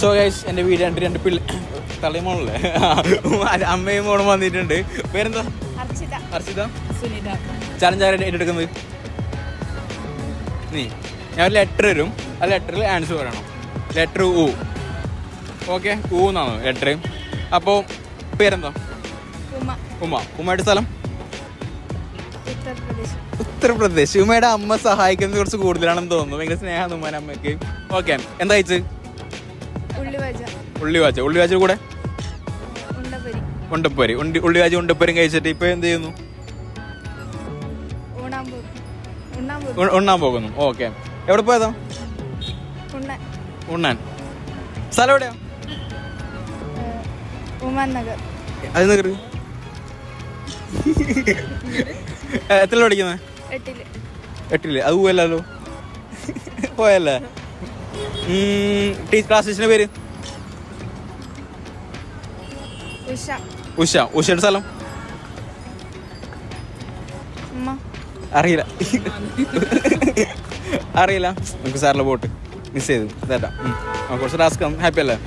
So guys എന്റെ വീട് രണ്ട് രണ്ട് പിള്ളേ തള്ളിമോളല്ലേ അമ്മയും മോളും വന്നിട്ടുണ്ട്. പേരെന്താ? അർച്ചിത. സുനിത. ചലഞ്ച് ആരായിട്ട് ഏറ്റെടുക്കുന്നത്? നീ. ഞാൻ ഒരു ലെറ്റർ തരും. ആ ലെറ്ററിൽ ആൻസർ പറയണം. ലെറ്റർ ഊ ഓക്കെ ഊ എന്നാണ് ലെറ്റർ അപ്പോൾ പേരെന്താ? ഉമ. ഉമ്മ ഉമ്മയുടെ സ്ഥലം? ഉത്തർപ്രദേശ്. ഉമ്മയുടെ അമ്മ സഹായിക്കുന്നത് കുറച്ച് കൂടുതലാണെന്ന് തോന്നുന്നു. ഭയങ്കര സ്നേഹമാണ് ഉമ്മയുടെ അമ്മയ്ക്ക്. ഓക്കെ എന്താ അയച്ച് ഉള്ളിവജ ഉള്ളിവാച്ച കൂടെ? ഉണ്ടപ്പരി. ഉണ്ടി ഉള്ളിവാച്ച ഉണ്ടപ്പരും കഴിച്ചിട്ട് ഇപ്പൊ എന്ത് ചെയ്യുന്നു? ഉണ്ണാൻ പോകും. പോകുന്നു. ഓക്കെ. എവിടെ പോയതാ? ഉണ്ണ ഉണ്ണാൻ. സ്ഥലം എവിടെയാ? ഉമാൻ നഗർ. അത് എത്ര പഠിക്കുന്നത് എട്ടിൽ. എട്ടിൽ. അത് പോയല്ലോ. പോയല്ലേ? ടീ ക്ലാസ് പേര്? ഉഷ. ഉഷ. ഉഷയുടെ സ്ഥലം? അറിയില്ല. അറിയില്ല. നമുക്ക് സാറിലെ പോട്ട് മിസ് ചെയ്തു. ആ, കുറച്ച് ടാസ്ക് ഹാപ്പി അല്ലേ?